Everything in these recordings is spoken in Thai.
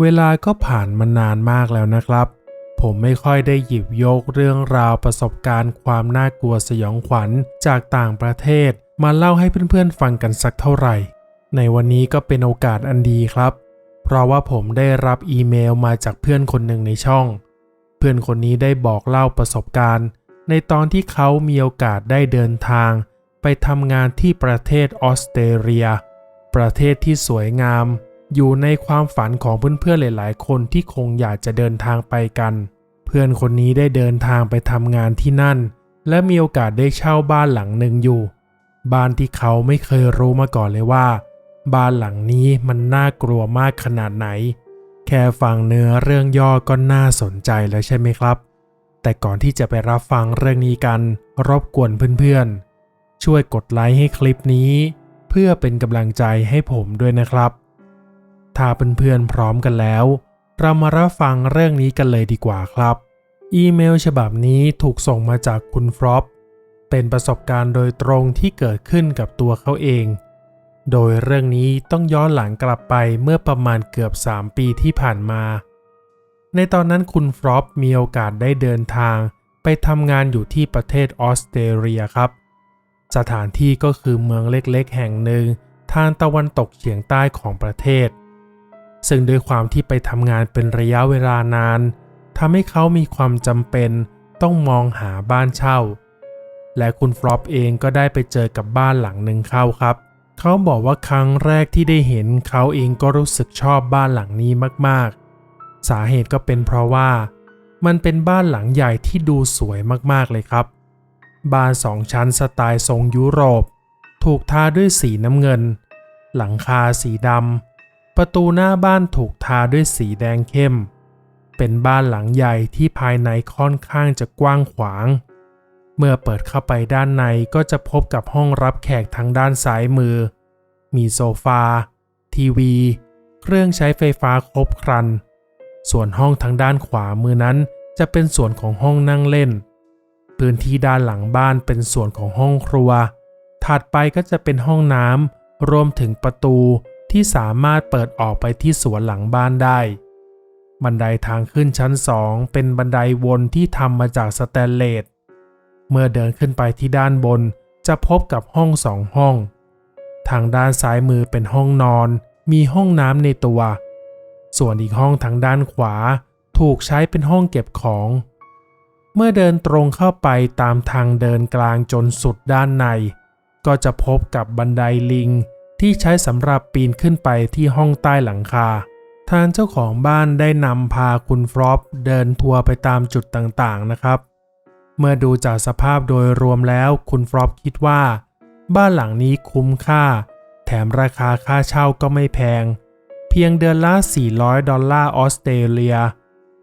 เวลาก็ผ่านมานานมากแล้วนะครับ ผมไม่ค่อยได้หยิบยกเรื่องราวประสบการณ์ความน่ากลัวสยองขวัญจากต่างประเทศ มาเล่าให้เพื่อนๆฟังกันสักเท่าไหร่ ในวันนี้ก็เป็นโอกาสอันดีครับ เพราะว่าผมได้รับอีเมลมาจากเพื่อนคนหนึ่งในช่อง เพื่อนคนนี้ได้บอกเล่าประสบการณ์ ในตอนที่เขามีโอกาสได้เดินทาง ไปทำงานที่ประเทศออสเตรเลีย ประเทศที่สวยงาม อยู่ในความฝันของเพื่อนๆหลายๆ คนที่คงอยากจะเดินทางไปกัน เพื่อนคนนี้ได้เดินทางไปทำงานที่นั่น และมีโอกาสได้เช่าบ้านหลังหนึ่งอยู่ บ้านที่เขาไม่เคยรู้มาก่อนเลยว่า บ้านหลังนี้มันน่ากลัวมากขนาดไหน แค่ฟังเนื้อเรื่องย่อก็น่าสนใจแล้วใช่ไหมครับ แต่ก่อนที่จะไปรับฟังเรื่องนี้กัน รบกวนเพื่อนๆช่วยกดไลค์ให้คลิปนี้ เพื่อเป็นกำลังใจให้ผมด้วยนะครับ ถ้าเพื่อนๆพร้อมกันแล้ว เรามารับฟังเรื่องนี้กันเลยดีกว่าครับ อีเมลฉบับนี้ถูกส่งมาจากคุณฟรอปเป็นประสบการณ์โดยตรงที่เกิดขึ้นกับตัวเขาเอง โดยเรื่องนี้ต้องย้อนหลังกลับไปเมื่อประมาณเกือบ 3 ปีที่ผ่านมา ในตอนนั้นคุณฟรอปมีโอกาสได้เดินทางไปทำงานอยู่ที่ประเทศออสเตรเลียครับ สถานที่ก็คือเมืองเล็กๆ แห่งหนึ่งทางตะวันตกเฉียงใต้ของประเทศ ซึ่งด้วยความที่ไปทำงานเป็นระยะเวลานานทำให้เขามีความจำเป็นต้องมองหาบ้านเช่า และคุณฟลอปเองก็ได้ไปเจอกับบ้านหลังหนึ่งเข้าครับ เขาบอกว่าครั้งแรกที่ได้เห็นเขาเองก็รู้สึกชอบบ้านหลังนี้มากๆ สาเหตุก็เป็นเพราะว่า มันเป็นบ้านหลังใหญ่ที่ดูสวยมากๆเลยครับ บ้านสองชั้นสไตล์ทรงยุโรป ถูกทาด้วยสีน้ำเงิน หลังคาสีดำ ประตูหน้าบ้านถูกทาด้วยสีแดงเข้ม เป็นบ้านหลังใหญ่ที่ภายในค่อนข้างจะกว้างขวาง เมื่อเปิดเข้าไปด้านในก็จะพบกับห้องรับแขกทางด้านซ้ายมือ มีโซฟา ทีวี เครื่องใช้ไฟฟ้าครบครัน ส่วนห้องทางด้านขวามือนั้นจะเป็นส่วนของห้องนั่งเล่น พื้นที่ด้านหลังบ้านเป็นส่วนของห้องครัว ถัดไปก็จะเป็นห้องน้ำรวมถึงประตู ที่สามารถเปิดออกไปที่สวนหลังบ้านได้ บันไดทางขึ้นชั้นสองเป็นบันไดวนที่ทำมาจากสแตนเลส เมื่อเดินขึ้นไปที่ด้านบนจะพบกับห้องสองห้อง ทางด้านซ้ายมือเป็นห้องนอน มีห้องน้ำในตัว ส่วนอีกห้องทางด้านขวาถูกใช้เป็นห้องเก็บของ เมื่อเดินตรงเข้าไปตามทางเดินกลางจนสุดด้านใน ก็จะพบกับบันไดลิง ที่ใช้สำหรับปีนขึ้นไปที่ห้องใต้หลังคา ทางเจ้าของบ้านได้นำพาคุณฟรอปเดินทัวร์ไปตามจุดต่างๆนะครับ เมื่อดูจากสภาพโดยรวมแล้วคุณฟรอปคิดว่า บ้านหลังนี้คุ้มค่า แถมราคาค่าเช่าก็ไม่แพง เพียงเดือนละ 400 ดอลลาร์ออสเตรเลีย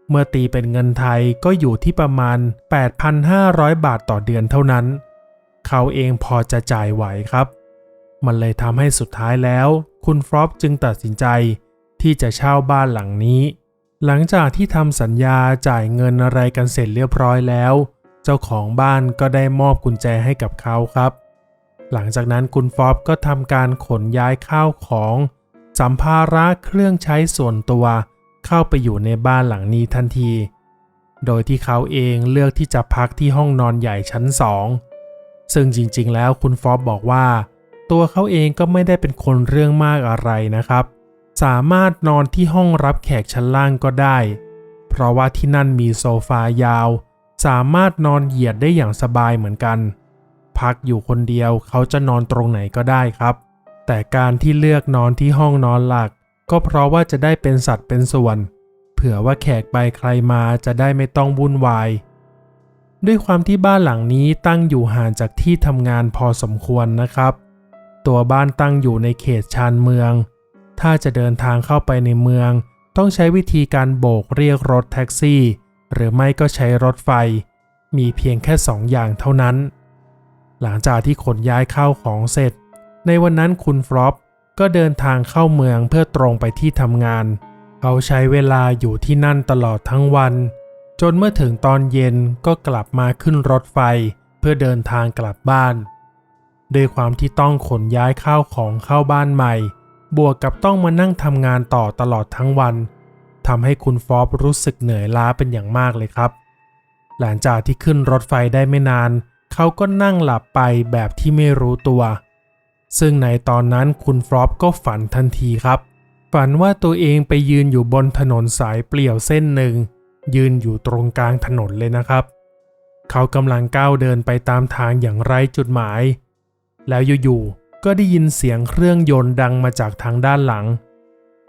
เมื่อตีเป็นเงินไทยก็อยู่ที่ประมาณ 8,500 บาทต่อเดือนเท่านั้น เขาเองพอจะจ่ายไหวครับ มันเลยทำให้สุดท้ายแล้ว คุณฟรอปจึงตัดสินใจที่จะเช่าบ้านหลังนี้ หลังจากที่ทำสัญญาจ่ายเงินอะไรกันเสร็จเรียบร้อยแล้ว เจ้าของบ้านก็ได้มอบกุญแจให้กับเขาครับ หลังจากนั้นคุณฟรอปก็ทำการขนย้ายข้าวของ สัมภาระเครื่องใช้ส่วนตัวเข้าไปอยู่ในบ้านหลังนี้ทันที โดยที่เขาเองเลือกที่จะพักที่ห้องนอนใหญ่ชั้นสองซึ่งจริงๆ แล้วคุณฟรอปบอกว่า ตัวเขาเองก็ไม่ได้เป็นคนเรื่องมากอะไรนะครับ สามารถนอนที่ห้องรับแขกชั้นล่างก็ได้ เพราะว่าที่นั่นมีโซฟายาว สามารถนอนเหยียดได้อย่างสบายเหมือนกัน พักอยู่คนเดียวเขาจะนอนตรงไหนก็ได้ครับ แต่การที่เลือกนอนที่ห้องนอนหลัก ก็เพราะว่าจะได้เป็นสัตว์เป็นส่วน เผื่อว่าแขกไปใครมาจะได้ไม่ต้องวุ่นวายด้วยความที่บ้านหลังนี้ตั้งอยู่ห่างจากที่ทำงานพอสมควรนะครับ ตัวบ้านตั้งอยู่ในเขตชานเมือง ถ้าจะเดินทางเข้าไปในเมือง ต้องใช้วิธีการโบกเรียกรถแท็กซี่ หรือไม่ก็ใช้รถไฟ มีเพียงแค่สองอย่างเท่านั้น หลังจากที่ขนย้ายเข้าของเสร็จ ในวันนั้นคุณฟรอปก็เดินทางเข้าเมืองเพื่อตรงไปที่ทำงาน เขาใช้เวลาอยู่ที่นั่นตลอดทั้งวัน จนเมื่อถึงตอนเย็นก็กลับมาขึ้นรถไฟ เพื่อเดินทางกลับบ้าน ด้วยความที่ต้องขนย้ายข้าวของเข้าบ้านใหม่ บวกกับต้องมานั่งทำงานต่อตลอดทั้งวันทำให้คุณฟอบรู้สึกเหนื่อยล้าเป็นอย่างมากเลยครับ หลังจากที่ขึ้นรถไฟได้ไม่นาน เขาก็นั่งหลับไปแบบที่ไม่รู้ตัว ซึ่งในตอนนั้นคุณฟอบก็ฝันทันทีครับ ฝันว่าตัวเองไปยืนอยู่บนถนนสายเปลี่ยวเส้นหนึ่ง ยืนอยู่ตรงกลางถนนเลยนะครับ เขากำลังก้าวเดินไปตามทางอย่างไร้จุดหมาย แล้วอยู่ๆก็ได้ยินเสียงเครื่องยนต์ดังมาจากทางด้านหลัง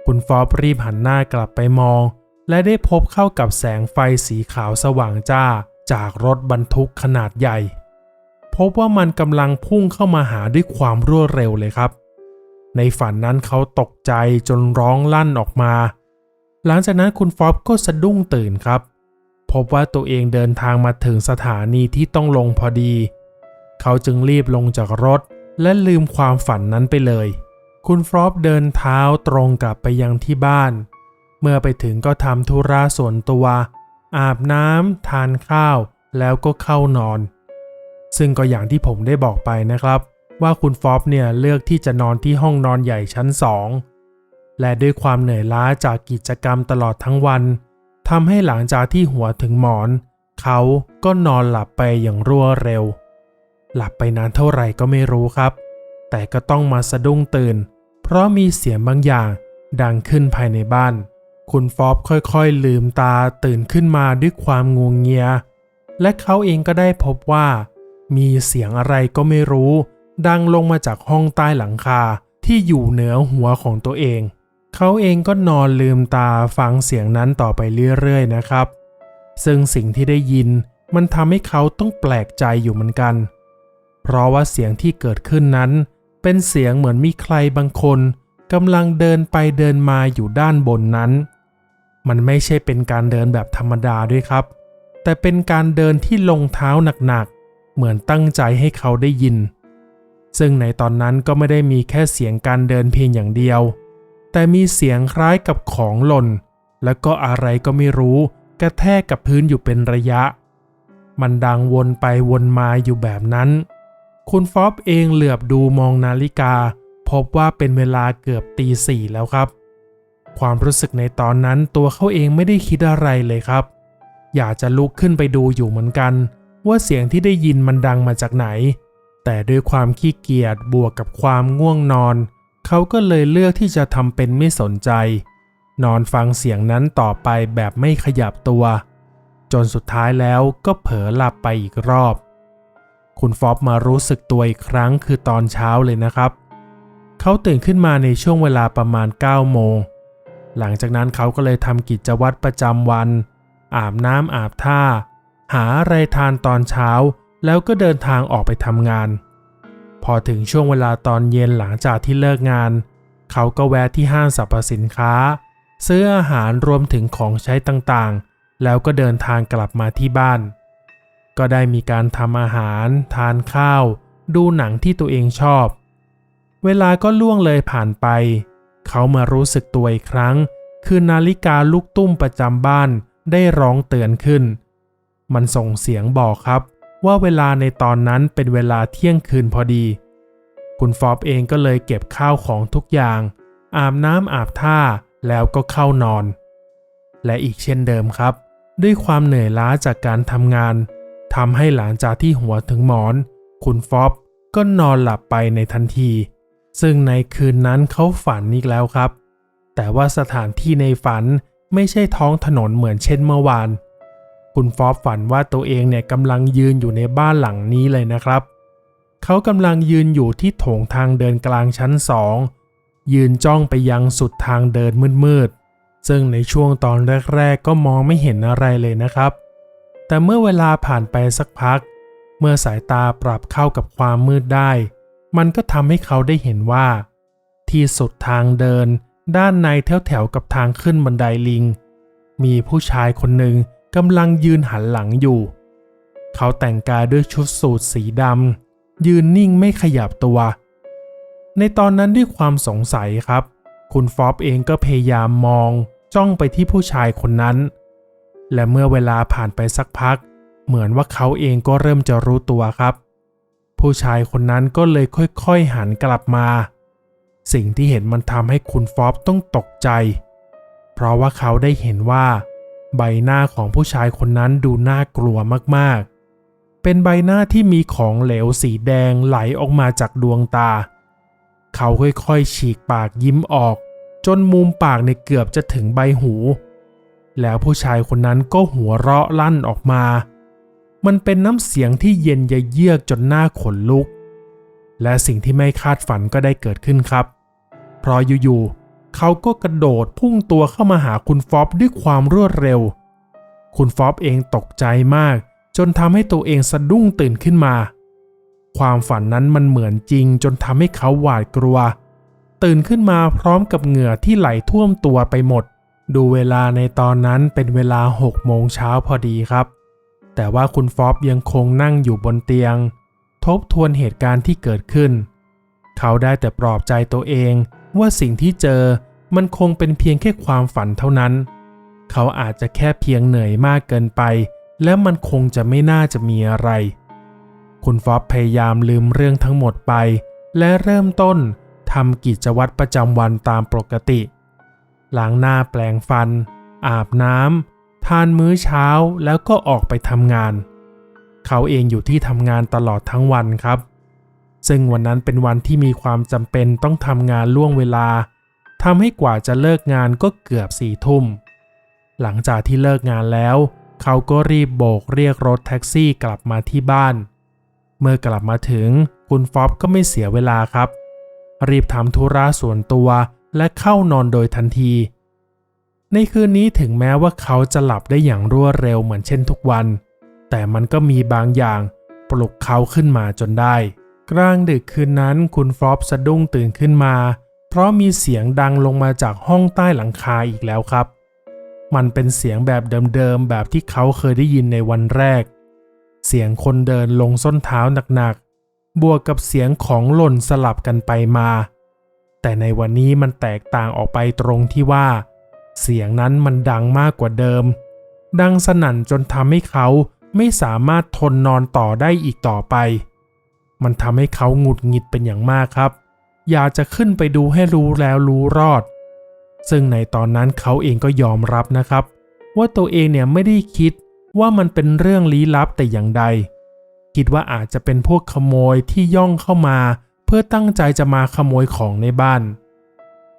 คุณฟอบรีบหันหน้ากลับไปมอง และได้พบเข้ากับแสงไฟสีขาวสว่างจ้าจากรถบรรทุกขนาดใหญ่ พบว่ามันกำลังพุ่งเข้ามาหาด้วยความรวดเร็วเลยครับ ในฝันนั้นเขาตกใจจนร้องลั่นออกมา หลังจากนั้นคุณฟอบก็สะดุ้งตื่นครับ พบว่าตัวเองเดินทางมาถึงสถานีที่ต้องลงพอดี เขาจึงรีบลงจากรถ และลืมความฝันนั้นไปเลย คุณฟรอปเดินเท้าตรงกลับไปยังที่บ้าน เมื่อไปถึงก็ทำธุระส่วนตัว อาบน้ำทานข้าว แล้วก็เข้านอน ซึ่งก็อย่างที่ผมได้บอกไปนะครับ ว่าคุณฟอบเนี่ยเลือกที่จะนอนที่ห้องนอนใหญ่ชั้นสองและด้วยความเหนื่อยล้าจากกิจกรรมตลอดทั้งวันทำให้หลังจากที่หัวถึงหมอน เขาก็นอนหลับไปอย่างรวดเร็ว หลับไปนานเท่าไหร่ก็ไม่รู้ครับ แต่ก็ต้องมาสะดุ้งตื่น เพราะมีเสียงบางอย่างดังขึ้นภายในบ้าน คุณฟอบค่อยๆลืมตาตื่นขึ้นมาด้วยความงวงเงีย และเขาเองก็ได้พบว่า มีเสียงอะไรก็ไม่รู้ ดังลงมาจากห้องใต้หลังคาที่อยู่เหนือหัวของตัวเอง เขาเองก็นอนลืมตาฟังเสียงนั้นต่อไปเรื่อยๆนะครับ ซึ่งสิ่งที่ได้ยินมันทำให้เขาต้องแปลกใจอยู่เหมือนกันเพราะว่าเสียงที่เกิดขึ้นนั้น เป็นเสียงเหมือนมีใครบางคนกำลังเดินไปเดินมาอยู่ด้านบนนั้น มันไม่ใช่เป็นการเดินแบบธรรมดาด้วยครับ แต่เป็นการเดินที่ลงเท้าหนักๆ เหมือนตั้งใจให้เขาได้ยิน ซึ่งในตอนนั้นก็ไม่ได้มีแค่เสียงการเดินเพียงอย่างเดียว แต่มีเสียงคล้ายกับของหล่น แล้วก็อะไรก็ไม่รู้กระแทกกับพื้นอยู่เป็นระยะ มันดังวนไปวนมาอยู่แบบนั้น คุณฟอบเองเหลือบดูมองนาฬิกา พบว่าเป็นเวลาเกือบตีสี่แล้วครับ ความรู้สึกในตอนนั้นตัวเขาเองไม่ได้คิดอะไรเลยครับ อยากจะลุกขึ้นไปดูอยู่เหมือนกัน ว่าเสียงที่ได้ยินมันดังมาจากไหน แต่ด้วยความขี้เกียจบวกกับความง่วงนอน เขาก็เลยเลือกที่จะทำเป็นไม่สนใจ นอนฟังเสียงนั้นต่อไปแบบไม่ขยับตัว จนสุดท้ายแล้วก็เผลอหลับไปอีกรอบ คุณฟอบมารู้สึกตัวอีกครั้งคือตอนเช้าเลยนะครับ เขาตื่นขึ้นมาในช่วงเวลาประมาณ 9 โมง หลังจากนั้นเขาก็เลยทำกิจวัตรประจำวัน อาบน้ำอาบท่า หาอะไรทานตอนเช้า แล้วก็เดินทางออกไปทำงาน พอถึงช่วงเวลาตอนเย็นหลังจากที่เลิกงาน เขาก็แวะที่ห้างสรรพสินค้า ซื้ออาหารรวมถึงของใช้ต่างๆ แล้วก็เดินทางกลับมาที่บ้าน ก็ได้มีการทำอาหาร ทานข้าว ดูหนังที่ตัวเองชอบ เวลาก็ล่วงเลยผ่านไป เขามารู้สึกตัวอีกครั้ง คือนาฬิกาลูกตุ้มประจำบ้านได้ร้องเตือนขึ้น มันส่งเสียงบอกครับ ว่าเวลาในตอนนั้นเป็นเวลาเที่ยงคืนพอดี คุณฟอบเองก็เลยเก็บข้าวของทุกอย่าง อาบน้ำอาบท่าแล้วก็เข้านอน และอีกเช่นเดิมครับ ด้วยความเหนื่อยล้าจากการทำงาน ทำให้หลังจากที่หัวถึงหมอน คุณฟอบก็นอนหลับไปในทันที ซึ่งในคืนนั้นเขาฝันอีกแล้วครับ แต่ว่าสถานที่ในฝันไม่ใช่ท้องถนนเหมือนเช่นเมื่อวาน คุณฟอบฝันว่าตัวเองเนี่ยกำลังยืนอยู่ในบ้านหลังนี้เลยนะครับ เขากำลังยืนอยู่ที่โถงทางเดินกลางชั้นสองยืนจ้องไปยังสุดทางเดินมืดๆ ซึ่งในช่วงตอนแรก ๆ ก็มองไม่เห็นอะไรเลยนะครับ แต่เมื่อเวลาผ่านไปสักพัก เมื่อสายตาปรับเข้ากับความมืดได้ มันก็ทำให้เขาได้เห็นว่า ที่สุดทางเดิน ด้านในแถวๆกับทางขึ้นบันไดลิง มีผู้ชายคนหนึ่งกำลังยืนหันหลังอยู่ เขาแต่งกายด้วยชุดสูทสีดำยืนนิ่งไม่ขยับตัว ในตอนนั้นด้วยความสงสัยครับ คุณฟอบเองก็พยายามมองจ้องไปที่ผู้ชายคนนั้น และเมื่อเวลาผ่านไปสักพัก เหมือนว่าเขาเองก็เริ่มจะรู้ตัวครับ ผู้ชายคนนั้นก็เลยค่อยๆหันกลับมา สิ่งที่เห็นมันทำให้คุณฟอบต้องตกใจ เพราะว่าเขาได้เห็นว่า ใบหน้าของผู้ชายคนนั้นดูน่ากลัวมากๆ เป็นใบหน้าที่มีของเหลวสีแดงไหลออกมาจากดวงตา เขาค่อยๆฉีกปากยิ้มออก จนมุมปากในเกือบจะถึงใบหู แล้วผู้ชายคนนั้นก็หัวเราะลั่นออกมา มันเป็นน้ำเสียงที่เย็นยะเยือกจนหน้าขนลุก และสิ่งที่ไม่คาดฝันก็ได้เกิดขึ้นครับ เพราะอยู่ๆเขาก็กระโดดพุ่งตัวเข้ามาหาคุณฟอบด้วยความรวดเร็ว คุณฟอบเองตกใจมาก จนทำให้ตัวเองสะดุ้งตื่นขึ้นมา ความฝันนั้นมันเหมือนจริงจนทำให้เขาหวาดกลัว ตื่นขึ้นมาพร้อมกับเหงื่อที่ไหลท่วมตัวไปหมด ดูเวลาในตอนนั้นเป็นเวลา6โมงเช้าพอดีครับ แต่ว่าคุณฟอบยังคงนั่งอยู่บนเตียง ทบทวนเหตุการณ์ที่เกิดขึ้น เขาได้แต่ปลอบใจตัวเองว่าสิ่งที่เจอมันคงเป็นเพียงแค่ความฝันเท่านั้น เขาอาจจะแค่เพียงเหนื่อยมากเกินไป และมันคงจะไม่น่าจะมีอะไร คุณฟอบพยายามลืมเรื่องทั้งหมดไป และเริ่มต้นทำกิจวัตรประจำวันตามปกติ ล้างหน้าแปลงฟัน อาบน้ำทานมื้อเช้าแล้วก็ออกไปทำงาน เขาเองอยู่ที่ทำงานตลอดทั้งวันครับ ซึ่งวันนั้นเป็นวันที่มีความจำเป็นต้องทำงานล่วงเวลาทำให้กว่าจะเลิกงานก็เกือบสี่ทุ่ม หลังจากที่เลิกงานแล้ว เขาก็รีบโบกเรียกรถแท็กซี่กลับมาที่บ้าน เมื่อกลับมาถึงคุณฟอบก็ไม่เสียเวลาครับ รีบทำธุระส่วนตัว และเข้านอนโดยทันที ในคืนนี้ถึงแม้ว่าเขาจะหลับได้อย่างรวดเร็วเหมือนเช่นทุกวัน แต่มันก็มีบางอย่างปลุกเขาขึ้นมาจนได้ กลางดึกคืนนั้นคุณฟอบสะดุ้งตื่นขึ้นมา เพราะมีเสียงดังลงมาจากห้องใต้หลังคาอีกแล้วครับ มันเป็นเสียงแบบเดิมๆแบบที่เขาเคยได้ยินในวันแรก เสียงคนเดินลงส้นเท้าหนักๆบวกกับเสียงของหล่นสลับกันไปมา แต่ในวันนี้มันแตกต่างออกไปตรงที่ว่า เสียงนั้นมันดังมากกว่าเดิม ดังสนั่นจนทำให้เขาไม่สามารถทนนอนต่อได้อีกต่อไป มันทำให้เขาหงุดหงิดเป็นอย่างมากครับ อยากจะขึ้นไปดูให้รู้แล้วรู้รอด ซึ่งในตอนนั้นเขาเองก็ยอมรับนะครับ ว่าตัวเองเนี่ยไม่ได้คิดว่ามันเป็นเรื่องลี้ลับแต่อย่างใด คิดว่าอาจจะเป็นพวกขโมยที่ย่องเข้ามา พื่อตั้งใจจะมาขโมยของในบ้าน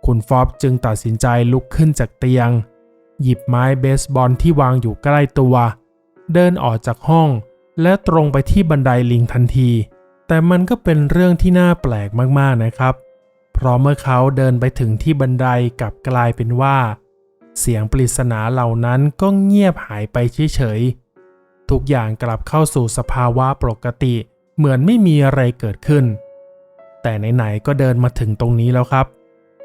คุณฟอบจึงตัดสินใจลุกขึ้นจากเตียง หยิบไม้เบสบอลที่วางอยู่ใกล้ตัว เดินออกจากห้อง และตรงไปที่บันไดลิงทันที แต่มันก็เป็นเรื่องที่น่าแปลกมากๆนะครับ เพราะเมื่อเขาเดินไปถึงที่บันไดกลับกลายเป็นว่า เสียงปริศนาเหล่านั้นก็เงียบหายไปเฉยๆทุกอย่างกลับเข้าสู่สภาวะปกติ เหมือนไม่มีอะไรเกิดขึ้น แต่ไหนๆก็เดินมาถึงตรงนี้แล้วครับ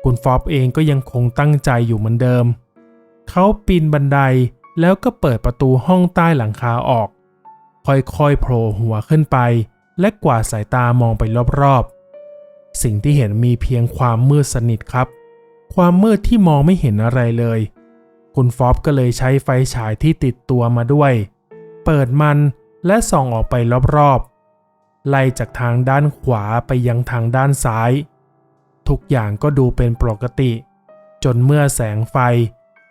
คุณฟอบเองก็ยังคงตั้งใจอยู่เหมือนเดิม เขาปีนบันไดแล้วก็เปิดประตูห้องใต้หลังคาออก ค่อยๆโผล่หัวขึ้นไป และกวาดสายตามองไปรอบๆ สิ่งที่เห็นมีเพียงความมืดสนิทครับ ความมืดที่มองไม่เห็นอะไรเลย คุณฟอบก็เลยใช้ไฟฉายที่ติดตัวมาด้วย เปิดมันและส่องออกไปรอบๆ ไล่จากทางด้านขวาไปยังทางด้านซ้าย ทุกอย่างก็ดูเป็นปกติ จนเมื่อแสงไฟ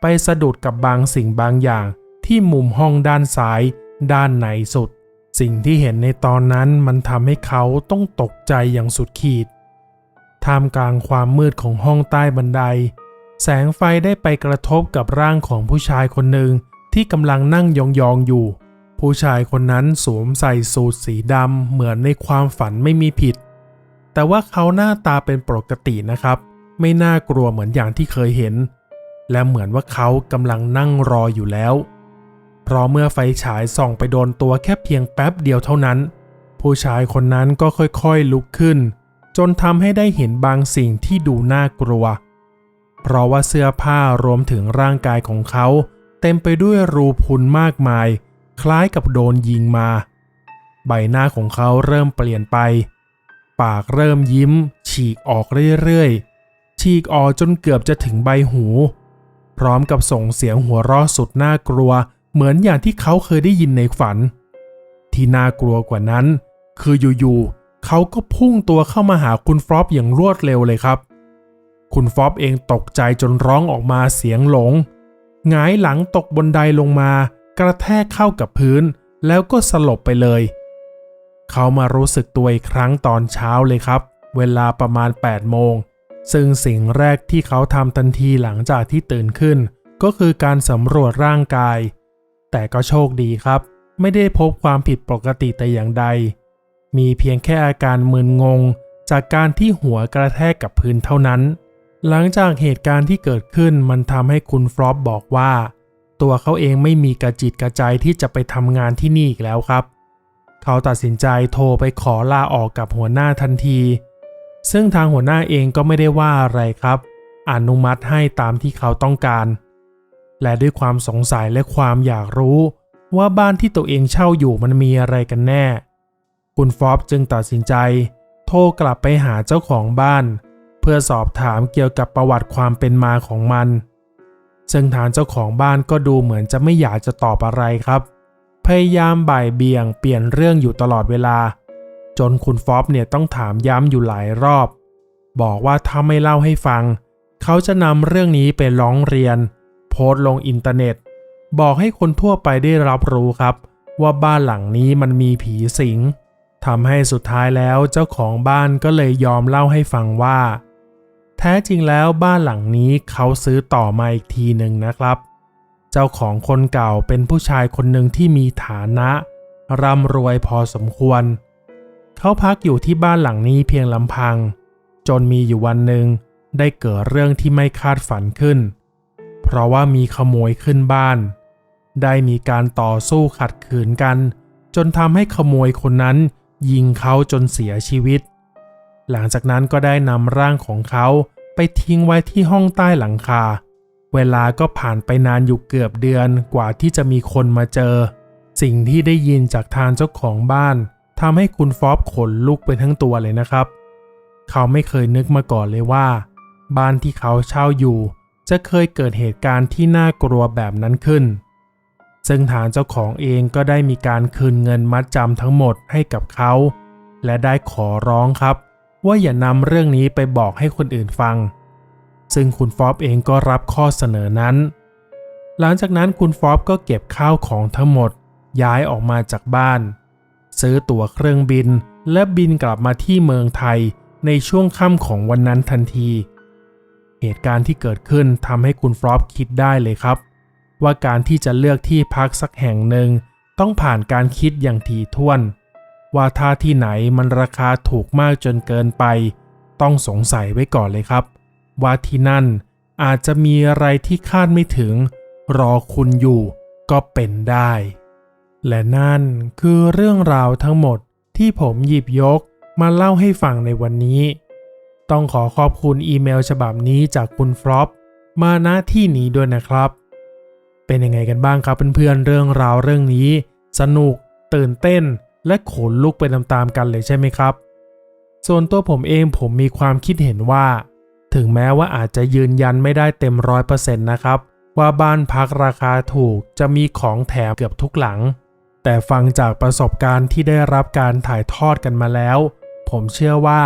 ไปสะดุดกับบางสิ่งบางอย่างที่มุมห้องด้านซ้าย ด้านในสุด สิ่งที่เห็นในตอนนั้นมันทำให้เขาต้องตกใจอย่างสุดขีดท่ามกลางความมืดของห้องใต้บันได แสงไฟได้ไปกระทบกับร่างของผู้ชายคนหนึ่งที่กำลังนั่งยองๆอยู่ ผู้ชายคนนั้นสวมใส่สูทสีดำเหมือนในความฝันไม่มีผิด แต่ว่าเขาหน้าตาเป็นปกตินะครับ ไม่น่ากลัวเหมือนอย่างที่เคยเห็น และเหมือนว่าเขากำลังนั่งรออยู่แล้ว เพราะเมื่อไฟฉายส่องไปโดนตัวแค่เพียงแป๊บเดียวเท่านั้น ผู้ชายคนนั้นก็ค่อยๆลุกขึ้น จนทำให้ได้เห็นบางสิ่งที่ดูน่ากลัว เพราะว่าเสื้อผ้ารวมถึงร่างกายของเขา เต็มไปด้วยรูพุนมากมาย คล้ายกับโดนยิงมา ใบหน้าของเขาเริ่มเปลี่ยนไป ปากเริ่มยิ้ม ฉีกออกเรื่อยๆ ฉีกออกจนเกือบจะถึงใบหู พร้อมกับส่งเสียงหัวเราะสุดน่ากลัว เหมือนอย่างที่เขาเคยได้ยินในฝัน ที่น่ากลัวกว่านั้น คืออยู่ๆเขาก็พุ่งตัวเข้ามาหาคุณฟรอปอย่างรวดเร็วเลยครับ คุณฟอบเองตกใจจนร้องออกมาเสียงหลงหงายหลังตกบนไดลงมา กระแทกเข้ากับพื้น แล้วก็สลบไปเลย เขามารู้สึกตัวอีกครั้งตอนเช้าเลยครับ เวลาประมาณ 8 โมง ซึ่งสิ่งแรกที่เขาทำทันทีหลังจากที่ตื่นขึ้น ก็คือการสำรวจร่างกาย แต่ก็โชคดีครับ ไม่ได้พบความผิดปกติแต่อย่างใด มีเพียงแค่อาการมึนงง จากการที่หัวกระแทกกับพื้นเท่านั้นหลังจากเหตุการณ์ที่เกิดขึ้นมันทำให้คุณฟลอปบอกว่า ตัวเขาเองไม่มีกระจิตกระใจที่จะไปทำงานที่นี่อีกแล้วครับ เขาตัดสินใจโทรไปขอลาออกกับหัวหน้าทันที ซึ่งทางหัวหน้าเองก็ไม่ได้ว่าอะไรครับ อนุมัติให้ตามที่เขาต้องการ และด้วยความสงสัยและความอยากรู้ว่าบ้านที่ตัวเองเช่าอยู่มันมีอะไรกันแน่ คุณฟอบจึงตัดสินใจ โทรกลับไปหาเจ้าของบ้าน เพื่อสอบถามเกี่ยวกับประวัติความเป็นมาของมัน ซึ่งทางเจ้าของบ้านก็ดูเหมือนจะไม่อยากจะตอบอะไรครับ พยายามบ่ายเบี่ยงเปลี่ยนเรื่องอยู่ตลอดเวลา จนคุณฟอบเนี่ยต้องถามย้ำอยู่หลายรอบ บอกว่าถ้าไม่เล่าให้ฟัง เขาจะนำเรื่องนี้ไปร้องเรียน โพสต์ลงอินเทอร์เน็ต บอกให้คนทั่วไปได้รับรู้ครับ ว่าบ้านหลังนี้มันมีผีสิงทำให้สุดท้ายแล้วเจ้าของบ้านก็เลยยอมเล่าให้ฟังว่า แท้จริงแล้วบ้านหลังนี้เขาซื้อต่อมาอีกทีหนึ่งนะครับ เจ้าของคนเก่าเป็นผู้ชายคนหนึ่งที่มีฐานะ ร่ำรวยพอสมควร เขาพักอยู่ที่บ้านหลังนี้เพียงลำพัง จนมีอยู่วันหนึ่งได้เกิดเรื่องที่ไม่คาดฝันขึ้น เพราะว่ามีขโมยขึ้นบ้าน ได้มีการต่อสู้ขัดขืนกัน จนทำให้ขโมยคนนั้นยิงเขาจนเสียชีวิต หลังจากนั้นก็ได้นำร่างของเขาไปทิ้งไว้ที่ห้องใต้หลังคา เวลาก็ผ่านไปนานอยู่เกือบเดือนกว่าที่จะมีคนมาเจอ สิ่งที่ได้ยินจากทางเจ้าของบ้านทำให้คุณฟอบขนลุกไปทั้งตัวเลยนะครับ เขาไม่เคยนึกมาก่อนเลยว่า บ้านที่เขาเช่าอยู่ จะเคยเกิดเหตุการณ์ที่น่ากลัวแบบนั้นขึ้น ซึ่งทางเจ้าของเองก็ได้มีการคืนเงินมัดจำทั้งหมดให้กับเขา และได้ขอร้องครับ ว่าอย่านำเรื่องนี้ไปบอกให้คนอื่นฟัง ซึ่งคุณฟอบเองก็รับข้อเสนอนั้น หลังจากนั้นคุณฟอบก็เก็บข้าวของทั้งหมดย้ายออกมาจากบ้าน ซื้อตั๋วเครื่องบินและบินกลับมาที่เมืองไทยในช่วงค่ำของวันนั้นทันที เหตุการณ์ที่เกิดขึ้นทำให้คุณฟลอปคิดได้เลยครับ ว่าการที่จะเลือกที่พักสักแห่งหนึ่งต้องผ่านการคิดอย่างถี่ถ้วน ว่าถ้าที่ไหนมันราคาถูกมากจนเกินไป ต้องสงสัยไว้ก่อนเลยครับ ว่าที่นั่นอาจจะมีอะไรที่คาดไม่ถึง รอคุณอยู่ก็เป็นได้ และนั่นคือเรื่องราวทั้งหมดที่ผมหยิบยกมาเล่าให้ฟังในวันนี้ ต้องขอขอบคุณอีเมลฉบับนี้จากคุณฟลอปมาณที่นี้ด้วยนะครับ เป็นยังไงกันบ้างครับเพื่อนๆเรื่องราวเรื่องนี้ สนุก ตื่นเต้น และขนลุกไปตามๆกันเลยใช่ไหมครับ ส่วนตัวผมเองผมมีความคิดเห็นว่า ถึงแม้ว่าอาจจะยืนยันไม่ได้เต็มร้อยเปอร์เซ็นต์นะครับ ว่าบ้านพักราคาถูกจะมีของแถมเกือบทุกหลัง แต่ฟังจากประสบการณ์ที่ได้รับการถ่ายทอดกันมาแล้ว ผมเชื่อว่า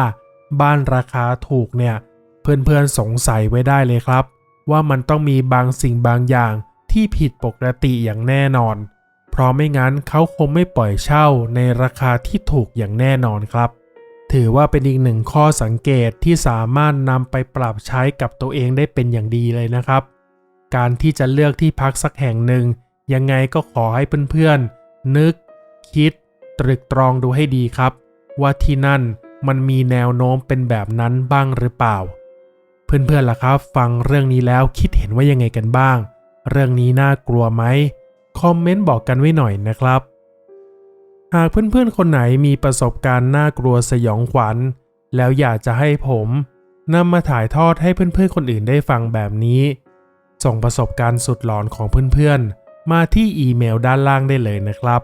บ้านราคาถูกเนี่ย เพื่อนๆสงสัยไว้ได้เลยครับ ว่ามันต้องมีบางสิ่งบางอย่างที่ผิดปกติอย่างแน่นอน เพราะไม่งั้นเขาคงไม่ปล่อยเช่าในราคาที่ถูกอย่างแน่นอนครับ ถือว่าเป็นอีกหนึ่งข้อสังเกตที่สามารถนำไปปรับใช้กับตัวเองได้เป็นอย่างดีเลยนะครับ การที่จะเลือกที่พักสักแห่งหนึ่ง ยังไงก็ขอให้เพื่อนๆ นึก คิด ตรึกตรองดูให้ดีครับ ว่าที่นั่นมันมีแนวโน้มเป็นแบบนั้นบ้างหรือเปล่า เพื่อนๆล่ะครับ ฟังเรื่องนี้แล้วคิดเห็นว่ายังไงกันบ้าง เรื่องนี้น่ากลัวไหม คอมเมนต์บอกกันไว้หน่อยนะครับ หากเพื่อนๆคนไหนมีประสบการณ์น่ากลัวสยองขวัญ แล้วอยากจะให้ผมนำมาถ่ายทอดให้เพื่อนๆคนอื่นได้ฟังแบบนี้ ส่งประสบการณ์สุดหลอนของเพื่อนๆ มาที่อีเมลด้านล่างได้เลยนะครับ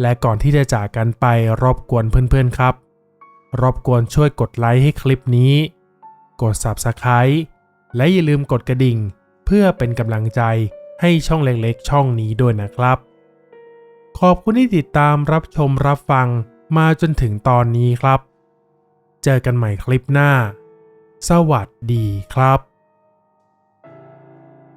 และก่อนที่จะจากกันไปรบกวนเพื่อนๆครับ รบกวนช่วยกดไลค์ให้คลิปนี้ กด Subscribe และอย่าลืมกดกระดิ่ง เพื่อเป็นกำลังใจ ให้ช่องเล็กๆ ช่องนี้ด้วยนะครับ ขอบคุณที่ติดตามรับชมรับฟังมาจนถึงตอนนี้ครับ เจอกันใหม่คลิปหน้า สวัสดีครับ